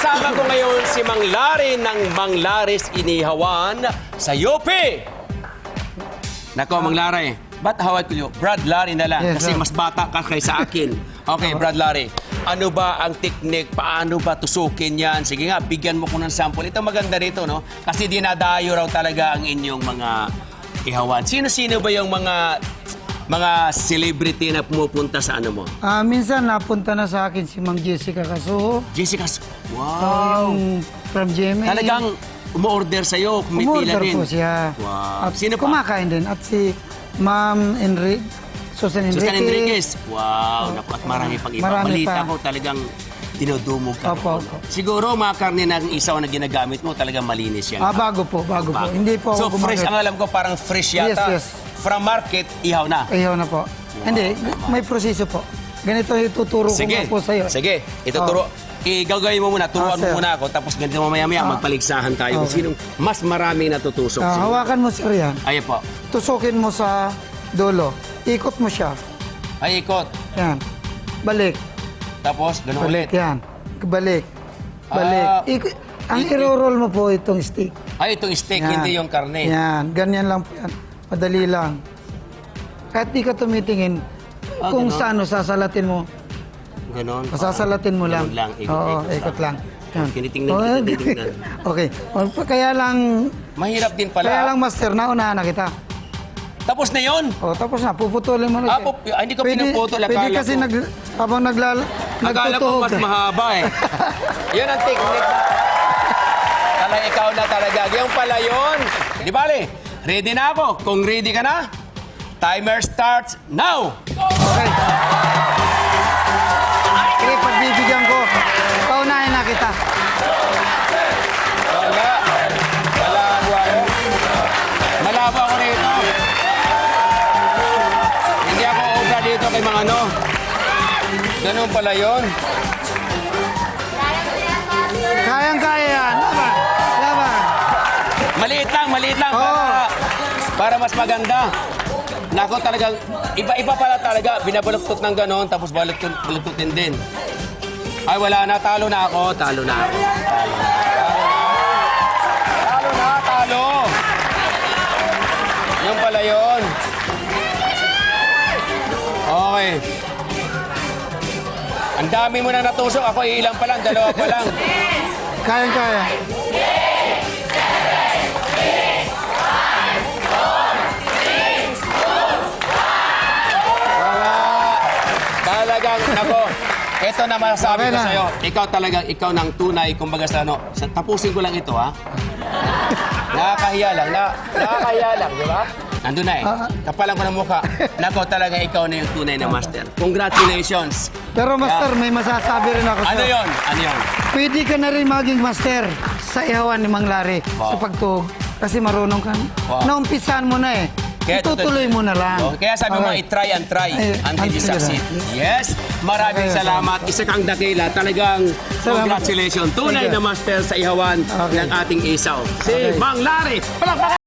Kasama ko ngayon si Mang Larry ng Mang Laris Inihawan sa UP. Nako, Mang Larry, ba't hawat ko yun? Brad Larry na lang, Yes, kasi sir. mas bata ka kaysa akin. Okay, Brad Larry, ano ba ang teknik? Paano ba tusukin yan? Sige nga, bigyan mo ko ng sample. Ito maganda rito, no? Kasi dinadayo raw talaga ang inyong mga ihawan. Sino-sino ba yung mga mga celebrity na pumupunta sa ano mo? Ah, minsan napunta na sa akin si Ma'am Jessica Casuho. Jessica, Oh, wow! yung from GMA. Talagang umu-order sa'yo, kumipila Umorder rin. po siya. Wow. At Sino pa? kumakain din. At si Ma'am Enrique, Susan Enrique. Susan Enriquez. Wow, naku, at marami pang iba. Marami Balita pa. ko talagang dinudumog ka. Opo, opo. Siguro mga karne ng isaw na ginagamit mo, talagang malinis yan. Ah, bago po, bago, po. Hindi po So ako fresh, gumamit. ang alam ko parang fresh yata. Yes, yes. From market, ihaw na. Ayaw na po. Hindi, may proseso po. Ganito yung tuturo Sige, ko nga po sa'yo. sige. Ituturo. Igagawin mo muna, turuan Ah, mo sir. muna ako, tapos ganito mamaya-maya, Ah. magpaligsahan tayo kung Okay. sinong mas maraming natutusok. Ah, hawakan mo sir yan. Ayun po. Tusukin mo sa dulo. Ikot mo siya. Ay, ikot. Yan. Balik. Tapos, ganun ulit. Balik yan. Balik. Balik. Ah, Ik- ang ik- iro-roll mo po itong stick. Ay, itong steak, Yan. hindi yung karne. Yan. Ganyan lang po yan. Madali lang. Kahit di ka tumitingin, Ah, kung ganon. saan sasalatin mo. Ganon. Masasalatin mo lang. Ganun lang, ikot, Oo, ikot ikot lang. lang. Tinitingnan, Oh, tinitingnan. okay. O, Kaya lang, Mahirap din pala. kaya lang master, naunahan na kita. Tapos na yon. O, tapos na, puputulin mo na Ah, siya. pup- ah, hindi ko pinuputol, Pwede akala kasi ko. nag, habang naglal, Akala ko nagtutuhog mas ka. mahaba eh. Yun ang technique na. Tala, ikaw na talaga. Yung pala yun. Di bale, ready na ako. Kung ready ka na, timer starts now. Okay. Sige, pagbibigyan ko. Paunahin na kita. Wala. Malabo ako. Malabo ako rito. Hindi ako obra dito kay mga ano. Ganun pala yun. Kayang-kaya yan. Laban. Laban. Maliit lang, maliit lang. Oo. Para mas maganda. Nako talagang, iba-iba pala talaga. Binabaluktot ng ganon, tapos baluktutin din. Ay, wala na. Talo na ako. Talo na ako. Talo na. Talo na, talo. Yung pala yun. Okay. Ang dami mo na natusok. Ako ilang pa lang, dalawa pa lang. Kayang-kaya. Talagang, nako, ito na masasabi ko sa'yo. Ikaw talagang, ikaw ng tunay, kumbaga sa ano. Sa, tapusin ko lang ito, ha? Nakakahiya lang. Na, nakakahiya lang, di ba? Nandun na eh. Ah, ah. Kapalan ko ng mukha. Nako, talaga ikaw na yung tunay na master. Congratulations. Pero master, may masasabi rin ako Ano sa'yo. yon? Ano yon? Pwede ka na rin maging master sa ihawan ni Mang Larry Wow. sa pagtug. Kasi marunong ka. Wow. Naumpisahan mo na eh. Itutuloy mo na lang. Oh, kaya sabi mo, Okay. i-try and try Ay, until you until you succeed. Yes, maraming Okay, salamat. Isa kang dakila. Talagang Salamat. congratulations. Tunay Thank you. na master sa ihawan Okay. ng ating isaw. Si Okay. Mang Larry. Palakpakan!